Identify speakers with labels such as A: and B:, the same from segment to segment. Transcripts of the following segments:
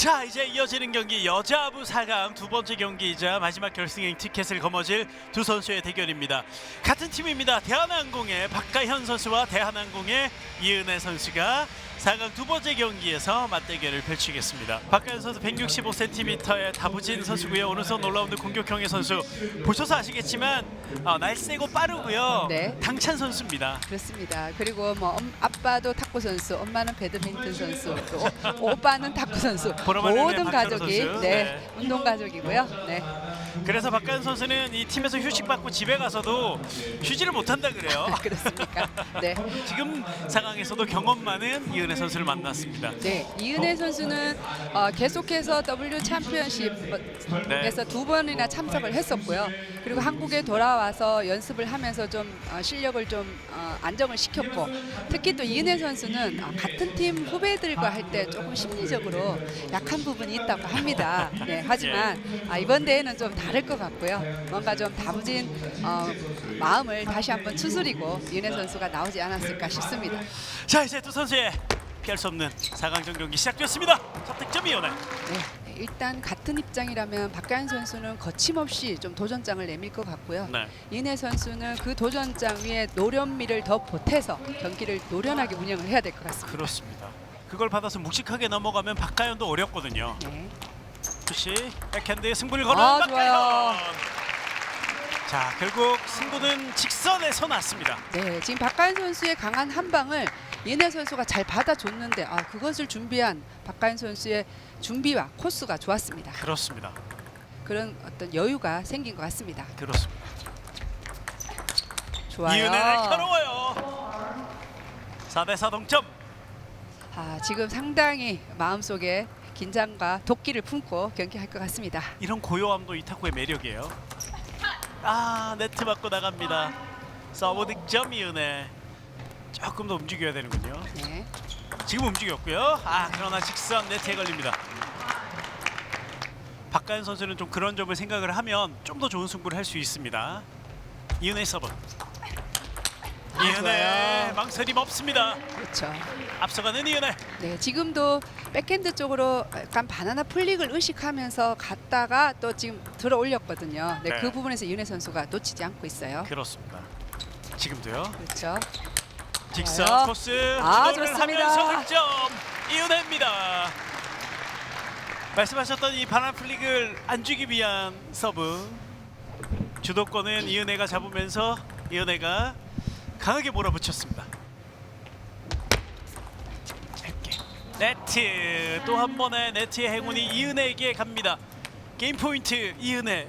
A: 자 이제 이어지는 경기 여자부 4강 두 번째 경기이자 마지막 결승행 티켓을 거머쥘 두 선수의 대결입니다. 같은 팀입니다. 대한항공의 박가현 선수와 대한항공의 이은혜 선수가 4강 두 번째 경기에서 맞대결을 펼치겠습니다. 박가현 선수 165cm의 다부진 선수고요. 오른손 올라오는 공격형의 선수 보셔서 아시겠지만 어, 날쌔고 빠르고요.
B: 네.
A: 당찬 선수입니다.
B: 그렇습니다. 그리고 뭐 엄- 아빠도 탁구 선수, 엄마는 배드민턴 선수, 또 오- 오빠는 탁구 선수. 모든 가족이
A: 선수.
B: 네,
A: 네.
B: 운동 가족이고요. 네.
A: 그래서 박가현 선수는 이 팀에서 휴식 받고 집에 가서도 쉬지를 못한다 그래요.
B: 그렇습니까? 네.
A: 지금 상황에서도 경험 많은 이은혜 선수를 만났습니다.
B: 네, 이은혜 선수는 어, 계속해서 W 챔피언십에서 두 번이나 참석을 했었고요. 그리고 한국에 돌아와서 연습을 하면서 좀 어, 실력을 좀 어, 안정을 시켰고, 특히 또 이은혜 선수는 어, 같은 팀 후배들과 할 때 조금 심리적으로 약한 부분이 있다고 합니다. 네, 하지만 아, 이번 대회는 좀 다를 것 같고요. 뭔가 좀 다부진 어, 마음을 다시 한번 추스리고 이은혜 선수가 나오지 않았을까 싶습니다.
A: 자 이제 두 선수의 피할 수 없는 4강전 경기 시작됐습니다. 첫 득점 이은혜.
B: 네, 일단 같은 입장이라면 박가연 선수는 거침없이 좀 도전장을 내밀 것 같고요.
A: 네.
B: 이내 선수는 그 도전장 위에 노련미를 더 보태서 경기를 노련하게 운영을 해야 될 것 같습니다.
A: 그렇습니다. 그걸 받아서 묵직하게 넘어가면 박가현도 어렵거든요.
B: 네.
A: 투시 백핸드에 승부를 거는
B: 아,
A: 박가현. 자 결국 승부는 직선에서 났습니다.
B: 네, 지금 박가연 선수의 강한 한 방을 이내 선수가 잘 받아줬는데 아, 그것을 준비한 박가연 선수의 준비와 코스가 좋았습니다.
A: 그렇습니다.
B: 그런 어떤 여유가 생긴 것 같습니다.
A: 그렇습니다.
B: 좋아요.
A: 이은혜 날카로워요. 4대4 동점.
B: 아, 지금 상당히 마음속에 긴장과 도끼를 품고 경기할 것 같습니다.
A: 이런 고요함도 이 탁구의 매력이에요. 아 네트 맞고 나갑니다. 서브 득점 이 은혜. 조금 더 움직여야 되는군요.
B: 네.
A: 지금 움직였고요. 아 그러나 직선 네트에 걸립니다. 박가연 선수는 좀 그런 점을 생각을 하면 좀 더 좋은 승부를 할 수 있습니다. 이은혜 서브. 이은혜
B: 좋아요.
A: 망설임 없습니다.
B: 그렇죠.
A: 앞서가는 이은혜.
B: 네, 지금도 백핸드 쪽으로 약간 바나나 플릭을 의식하면서 갔다가 또 지금 들어 올렸거든요. 네,
A: 네.
B: 그 부분에서 이은혜 선수가 놓치지 않고 있어요.
A: 그렇습니다. 지금도요.
B: 그렇죠. 좋아요.
A: 코스
B: 아,
A: 주도를
B: 좋습니다.
A: 하면서 득점 이은혜입니다. 말씀하셨던 이 바나나 플릭을 안 주기 위한 서브 주도권은 이은혜가 잡으면서 이은혜가 강하게 몰아붙였습니다. 짧게 네트 또 한 번의 네트의 행운이 이은혜에게 갑니다. 게임 포인트 이은혜.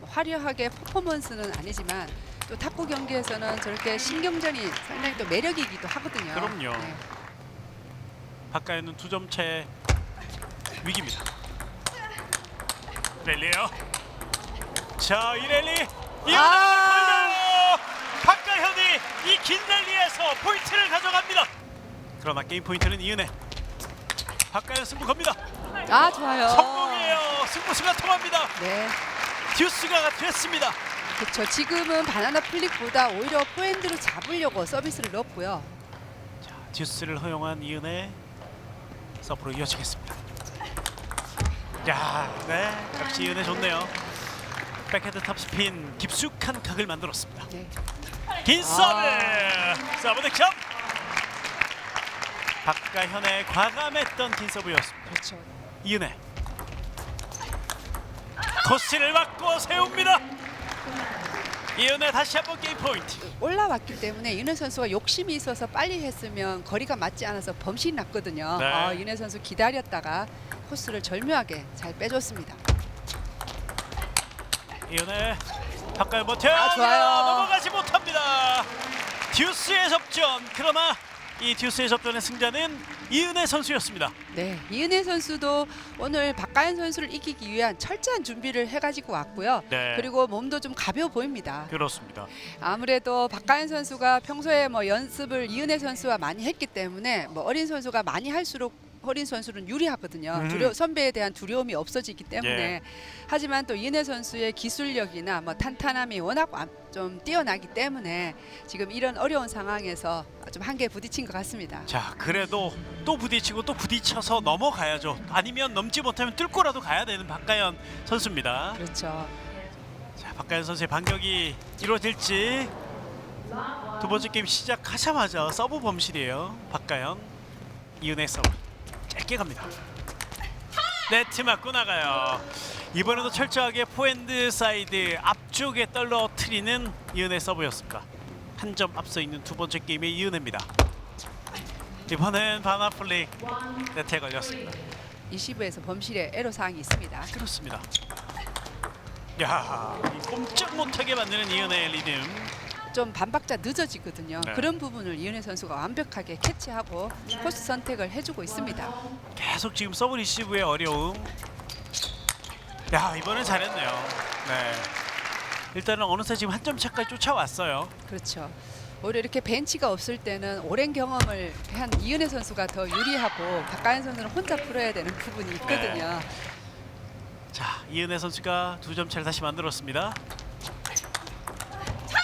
B: 뭐 화려하게 퍼포먼스는 아니지만 또 탁구 경기에서는 저렇게 신경전이 상당히 또 매력이기도 하거든요.
A: 그럼요.
B: 네.
A: 박가연은 두점채 위기입니다. 랠리요. 자, 이 랠리 이은혜
B: 아!
A: 박가현이 이 긴 랠리에서 포인트를 가져갑니다. 그러나 게임 포인트는 이은혜. 박가현 승부 겁니다.
B: 아 좋아요.
A: 성공이에요. 승부수가 통합니다.
B: 네.
A: 듀스가 됐습니다.
B: 그렇죠. 지금은 바나나 플릭보다 오히려 포핸드로 잡으려고 서비스를 넣었고요.
A: 자, 듀스를 허용한 이은혜 서브로 이어지겠습니다. 야, 네, 역시 이은혜 좋네요. 백헤드 탑스핀 깊숙한 각을 만들었습니다.
B: 네.
A: 긴 서브,
B: 아.
A: 서브 득점. 박가현의 과감했던 긴 서브였습니다.
B: 그렇죠.
A: 이은혜 코스를 맞고 세웁니다. 이은혜 다시 한번 게임 포인트.
B: 올라왔기 때문에 윤혜 선수가 욕심이 있어서 빨리 했으면 거리가 맞지 않아서 범실이 났거든요.
A: 네.
B: 아, 윤혜 선수 기다렸다가 코스를 절묘하게 잘 빼줬습니다.
A: 이은혜 박가현 버텨
B: 아, 좋아요.
A: 넘어가지 못합니다. 듀스의 접전 그러나 이 듀스의 접전의 승자는 이은혜 선수였습니다.
B: 네, 이은혜 선수도 오늘 박가연 선수를 이기기 위한 철저한 준비를 해가지고 왔고요.
A: 네.
B: 그리고 몸도 좀 가벼워 보입니다.
A: 그렇습니다.
B: 아무래도 박가연 선수가 평소에 뭐 연습을 이은혜 선수와 많이 했기 때문에 뭐 어린 선수가 많이 할수록 허린 선수는 유리하거든요.
A: 음.
B: 두려 선배에 대한 두려움이 없어지기 때문에
A: 예.
B: 하지만 또 이은혜 선수의 기술력이나 뭐 탄탄함이 워낙 완- 좀 뛰어나기 때문에 지금 이런 어려운 상황에서 좀 한계에 부딪힌 것 같습니다.
A: 자 그래도 또 부딪히고 또 부딪혀서 넘어가야죠. 아니면 넘지 못하면 뚫고라도 가야 되는 박가연 선수입니다.
B: 그렇죠.
A: 자 박가연 선수의 반격이 이루어질지 두 번째 게임 시작하자마자 서브 범실이에요. 박가연 이은혜 서브 짧게 갑니다. 네트 맞고 나가요. 이번에도 철저하게 포핸드 사이드 앞쪽에 떨어뜨리는 이은혜 서브였습니다. 한 점 앞서 있는 두 번째 게임의 이은혜입니다. 이번엔 바나플릭 네트에 걸렸습니다.
B: 20에서 범실에 애로 사항이 있습니다.
A: 그렇습니다. 야, 이 꼼짝 못하게 만드는 이은혜의 리듬.
B: 좀 반박자 늦어지거든요.
A: 네.
B: 그런 부분을 이은혜 선수가 완벽하게 캐치하고 코스 선택을 해주고 있습니다.
A: 계속 지금 서브 리시브의 어려움. 야, 이번엔 잘했네요. 네. 일단은 어느새 지금 한 점 차까지 쫓아왔어요.
B: 그렇죠. 오히려 이렇게 벤치가 없을 때는 오랜 경험을 한 이은혜 선수가 더 유리하고 박가연 선수는 혼자 풀어야 되는 부분이 있거든요.
A: 자, 이은혜 선수가 두 점 차를 다시 만들었습니다.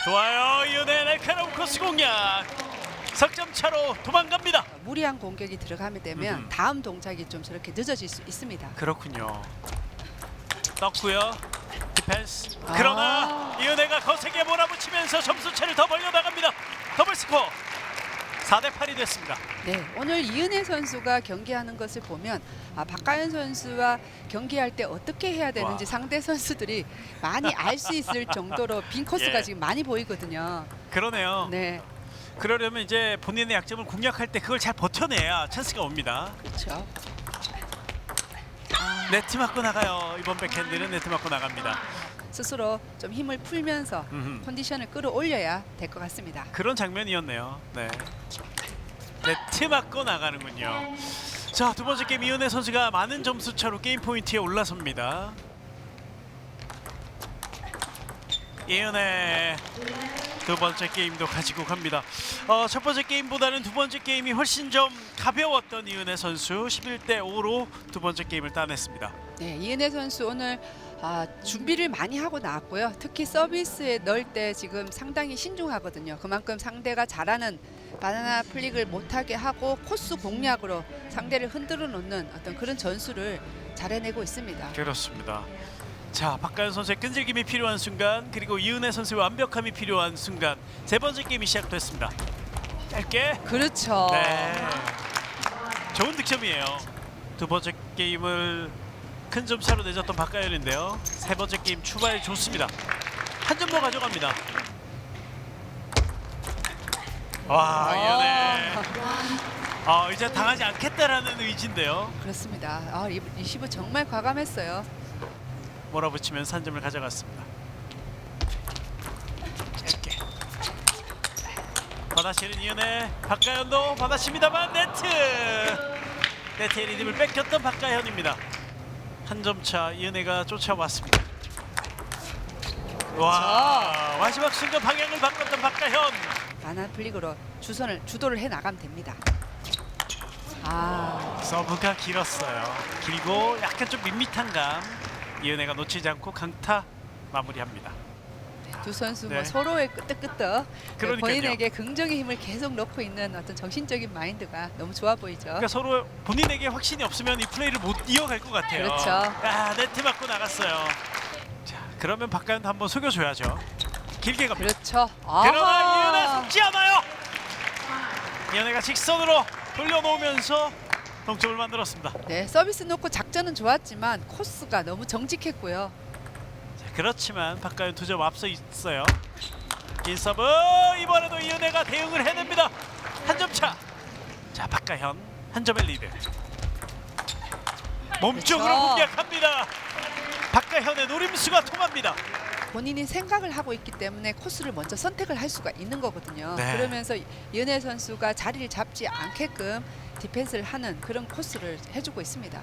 A: 좋아요, 이은혜 날카로운 코스 공략. 석점 차로 도망갑니다.
B: 무리한 공격이 들어가게 되면
A: 음흠.
B: 다음 동작이 좀 저렇게 늦어질 수 있습니다.
A: 그렇군요. 떴고요. 디펜스.
B: 아.
A: 그러나 이은혜가 거세게 몰아붙이면서 점수 차를 더 벌려 나갑니다. 더블 스코어. 4대 8이 됐습니다.
B: 네, 오늘 이은혜 선수가 경기하는 것을 보면 아, 박가연 선수와 경기할 때 어떻게 해야 되는지
A: 와.
B: 상대 선수들이 많이 알 수 있을 정도로 빈 코스가
A: 예.
B: 지금 많이 보이거든요.
A: 그러네요.
B: 네,
A: 그러려면 이제 본인의 약점을 공략할 때 그걸 잘 버텨내야 찬스가 옵니다.
B: 그렇죠.
A: 네트 맞고 나가요. 이번 백핸드는 네트 맞고 나갑니다.
B: 스스로 좀 힘을 풀면서
A: 음흠.
B: 컨디션을 끌어올려야 될 것 같습니다.
A: 그런 장면이었네요. 네. 네트 맞고 나가는군요. 자, 두 번째 게임 이은혜 선수가 많은 점수 차로 게임 포인트에 올라섭니다. 이은혜 두 번째 게임도 가지고 갑니다. 어, 첫 번째 게임보다는 두 번째 게임이 훨씬 좀 가벼웠던 이은혜 선수 11대 5로 두 번째 게임을 따냈습니다.
B: 네, 이은혜 선수 오늘 아, 준비를 많이 하고 나왔고요. 특히 서비스에 넣을 때 지금 상당히 신중하거든요. 그만큼 상대가 잘하는 바나나 플릭을 못하게 하고 코스 공략으로 상대를 흔들어 놓는 어떤 그런 전술을 잘 해내고 있습니다.
A: 그렇습니다. 자, 박가연 선수의 끈질김이 필요한 순간 그리고 이은혜 선수의 완벽함이 필요한 순간 세 번째 게임이 시작됐습니다. 짧게
B: 그렇죠.
A: 네. 좋은 득점이에요. 두 번째 게임을 큰 점 차로 내줬던 박가연인데요. 세 번째 게임 출발 좋습니다. 한 점 더 가져갑니다. 와, 이은혜. 아, 이제 당하지 않겠다라는 의지인데요.
B: 그렇습니다. 아, 이 리시브 정말 과감했어요.
A: 몰아붙이면서 한 점을 가져갔습니다. 짧게 받아치는 이은혜 박가현도 받아칩니다만 네트 네트의 리듬을 뺏겼던 박가현입니다. 한 점차 이은혜가 쫓아왔습니다. 와 마지막 순간 방향을 바꿨던 박가현
B: 바나나 플릭으로 주선을 주도를 해 나가면 됩니다. 아,
A: 서브가 길었어요. 길고 약간 좀 밋밋한 감 이은혜가 놓치지 않고 강타 마무리합니다.
B: 두 선수
A: 네.
B: 뭐 서로의 끄떡끄떡 네,
A: 그러니까요.
B: 본인에게 긍정의 힘을 계속 넣고 있는 어떤 정신적인 마인드가 너무 좋아 보이죠.
A: 그러니까 서로 본인에게 확신이 없으면 이 플레이를 못 이어갈 것 같아요.
B: 그렇죠.
A: 아 네트 맞고 나갔어요. 자 그러면 박가연도 한번 속여줘야죠. 길게 갑니다.
B: 그렇죠.
A: 그러나 이은혜
B: 아하.
A: 속지 않아요. 이은혜가 직선으로 돌려놓으면서 동점을 만들었습니다.
B: 네, 서비스 놓고 작전은 좋았지만 코스가 너무 정직했고요.
A: 자, 그렇지만 박가연 두점 앞서 있어요. 긴 서브 이번에도 이은혜가 대응을 해냅니다. 한 점 차. 자 박가현 한 점의 리드. 몸쪽으로
B: 그렇죠.
A: 공략합니다. 박가현의 노림수가 통합니다.
B: 본인이 생각을 하고 있기 때문에 코스를 먼저 선택을 할 수가 있는 거거든요.
A: 네.
B: 그러면서 연혜 선수가 자리를 잡지 않게끔 디펜스를 하는 그런 코스를 해주고 있습니다.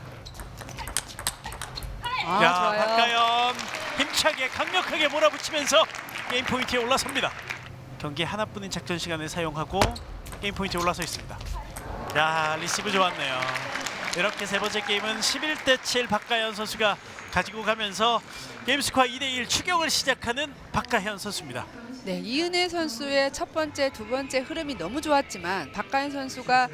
B: 아,
A: 야
B: 좋아요.
A: 박가현 힘차게 강력하게 몰아붙이면서 게임 포인트에 올라섭니다. 경기 하나뿐인 작전 시간을 사용하고 게임 포인트에 올라서 있습니다. 야 리시브 좋았네요. 이렇게 세 번째 게임은 11대 7 박가현 선수가 가지고 가면서 게임 스코어 2대 1 추격을 시작하는 박가현 선수입니다.
B: 네, 이은혜 선수의 첫 번째, 두 번째 흐름이 너무 좋았지만 박가현 선수가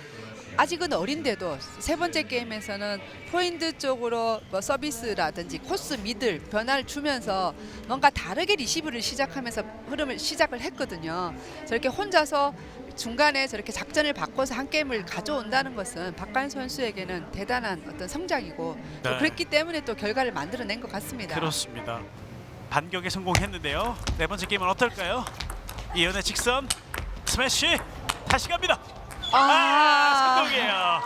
B: 아직은 어린데도 세 번째 게임에서는 포인트 쪽으로 뭐 서비스라든지 코스 미들 변화를 주면서 뭔가 다르게 리시브를 시작하면서 흐름을 시작을 했거든요. 저렇게 혼자서 중간에 저렇게 작전을 바꿔서 한 게임을 가져온다는 것은 박가현 선수에게는 대단한 어떤 성장이고 또
A: 네.
B: 그랬기 때문에 또 결과를 만들어낸 것 같습니다.
A: 그렇습니다. 반격에 성공했는데요. 네 번째 게임은 어떨까요? 이연의 직선 스매시 다시 갑니다. 아, 성공이에요.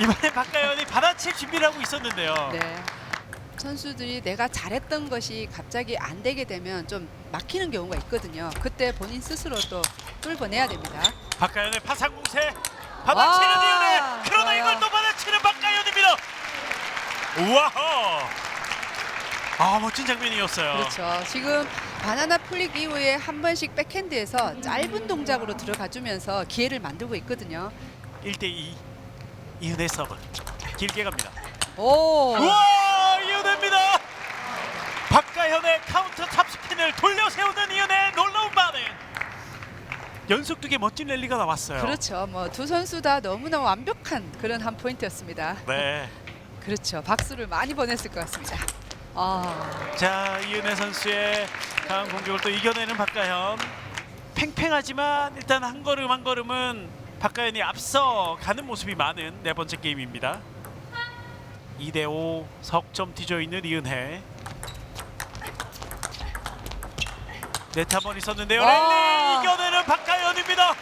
A: 이번에 박가연이 받아칠 준비를 하고 있었는데요.
B: 네. 선수들이 내가 잘했던 것이 갑자기 안 되게 되면 좀 막히는 경우가 있거든요. 그때 본인 스스로 또 뚫어내야 됩니다.
A: 박가연의 파상 공세 받아치는
B: 와,
A: 이연의 그러나
B: 좋아요.
A: 이걸 또 받아치는 박가연입니다. 우와호. 아 멋진 장면이었어요.
B: 그렇죠. 지금 바나나 플릭 이후에 한 번씩 백핸드에서 짧은 동작으로 들어가 주면서 기회를 만들고 있거든요.
A: 1대2 이은혜 서브 길게 갑니다.
B: 오!
A: 우와 이은혜입니다. 박가현의 카운터 탑스핀을 돌려 세우는 이은혜 놀라운 반응. 연속 두 개 멋진 랠리가 나왔어요.
B: 그렇죠. 뭐 두 선수 다 너무나 완벽한 그런 한 포인트였습니다.
A: 네.
B: 그렇죠. 박수를 많이 보냈을 것 같습니다. 아,
A: 자 이은혜 선수의 다음 공격을 또 이겨내는 박가현. 팽팽하지만 일단 한 걸음 한 걸음은 박가현이 앞서 가는 모습이 많은 네 번째 게임입니다. 2대5 석점 뒤져 있는 이은혜. 네트 한번 있었는데요.
B: 와.
A: 랠리 이겨내는 박가현입니다.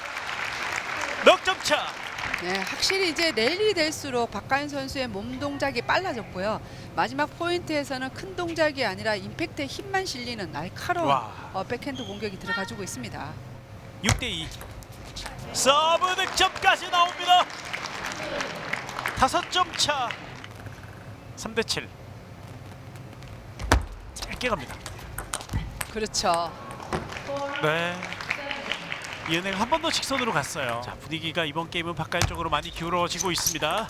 A: 넉점 차.
B: 네, 확실히 이제 랠리 될수록 박가인 선수의 몸 동작이 빨라졌고요. 마지막 포인트에서는 큰 동작이 아니라 임팩트에 힘만 실리는 날카로운
A: 와.
B: 어, 백핸드 공격이 들어가지고 있습니다.
A: 6대2 서브 득점까지 나옵니다 다섯 점차 3대7 짧게 갑니다
B: 그렇죠.
A: 네 이은혜가 한번 더 직선으로 갔어요 자 분위기가 이번 게임은 바깥 쪽으로 많이 기울어지고 있습니다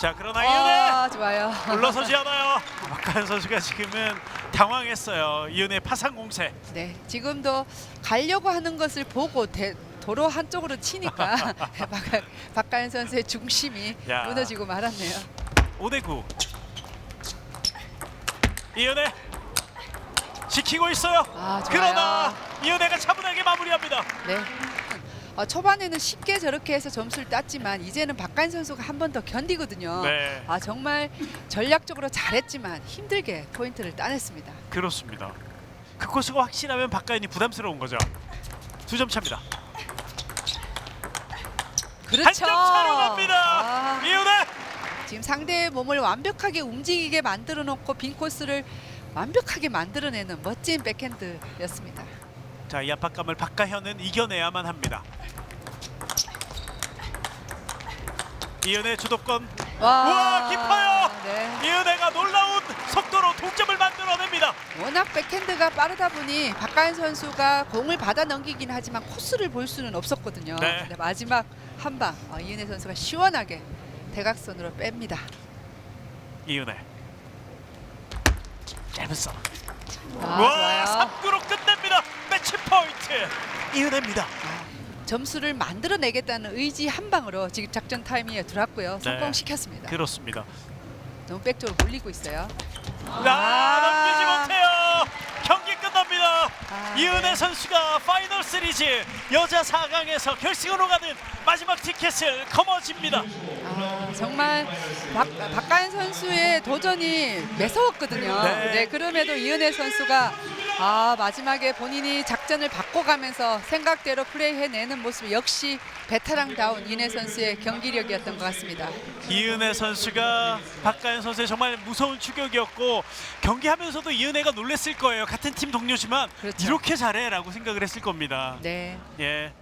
A: 자 그러나 이은혜
B: 아, 좋아요.
A: 물러서지 않아요 박가현 선수가 지금은 당황했어요 이은혜 파상 공세
B: 네, 지금도 가려고 하는 것을 보고 대, 도로 한쪽으로 치니까 박- 박가인 선수의 중심이
A: 야.
B: 무너지고 말았네요.
A: 5대9 이은혜 지키고 있어요
B: 아, 좋아요.
A: 그러나 이은혜가 차분하게 마무리합니다
B: 네. 어, 초반에는 쉽게 저렇게 해서 점수를 땄지만 이제는 박가인 선수가 한 번 더 견디거든요.
A: 네
B: 아 정말 전략적으로 잘했지만 힘들게 포인트를 따냈습니다.
A: 그렇습니다 그 코스가 확실하면 박가연이 부담스러운 거죠 두 점 차입니다
B: 그렇죠.
A: 한 점 차로 갑니다
B: 아,
A: 이은혜
B: 지금 상대의 몸을 완벽하게 움직이게 만들어 놓고 빈 코스를 완벽하게 만들어내는 멋진 백핸드였습니다.
A: 자 이 압박감을 박가현은 이겨내야만 합니다 이은혜 주도권
B: 와,
A: 우와, 깊어요.
B: 네.
A: 이은혜가 놀라운 속도로 동점을 만들어냅니다
B: 워낙 백핸드가 빠르다 보니 박가인 선수가 공을 받아 넘기긴 하지만 코스를 볼 수는 없었거든요.
A: 네.
B: 근데 마지막 한방 어, 이은혜 선수가 시원하게 대각선으로 뺍니다.
A: 이은혜 짧은 서
B: 아,
A: 와
B: 좋아요.
A: 3구로 끝냅니다 매치 포인트 이은혜입니다
B: 점수를 만들어내겠다는 의지 한 방으로 지금 작전 타이밍에 들어왔고요.
A: 네.
B: 성공시켰습니다.
A: 그렇습니다
B: 너무 백쪽으로 몰리고 있어요.
A: 아, 넘기지 못해요 경기 끝납니다
B: 아,
A: 이은혜
B: 네.
A: 선수가 파이널 시리즈 여자 4강에서 결승으로 가는 마지막 티켓을 거머쥡니다
B: 아, 정말 박, 박가연 선수의 도전이 매서웠거든요.
A: 네.
B: 네. 그럼에도 이은혜 선수가 아, 마지막에 본인이 작전을 바꿔가면서 생각대로 플레이해내는 모습 역시 베테랑다운 이은혜 선수의 경기력이었던 것 같습니다.
A: 이은혜 선수가 박가연 선수의 정말 무서운 추격이었고 경기하면서도 이은혜가 놀랬을 거예요 같은 팀 동료지만
B: 그렇죠.
A: 이렇게 잘해라고 생각을 했을 겁니다
B: 네.
A: 예